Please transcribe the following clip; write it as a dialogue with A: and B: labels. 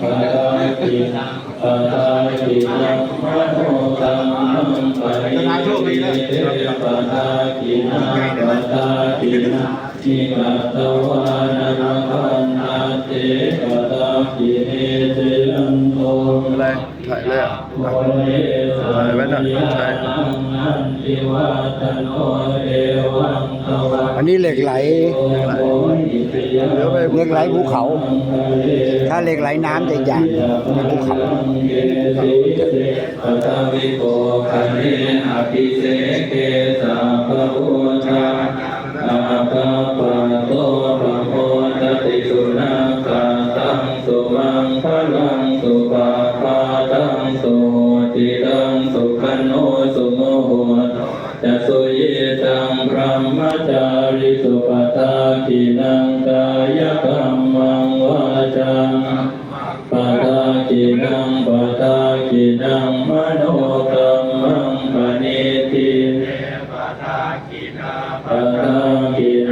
A: ปะทากินังปะทากินังมโนธรรมังปะริเทปะทากินังปะทากินังนิกัตตวานรคันนาเตปะทากิเนเตยันโต
B: อะไรถ่ายเลยอะถ่ายไว้นะถ่าย
C: อันนี้เหล็กไหล
B: เดี๋ยวไป
C: เหล็กไหลภูเขา ถ้าเหล็กไหลน้ำจะใหญ่ในภูเขา
A: ปัตวิโกคะเนอภิเสเกสัพพะโอชาอาคาปะโตปะโมตติสุนังสุมังพลังสุปาปาตังสุติตังสุขันโน ตังพระมจาริสุปตาคินังกายกรรมังวาจังปะทาคินังปะทาคินังมโนกรรมังปณิทิปะทาคินาปะทาคินา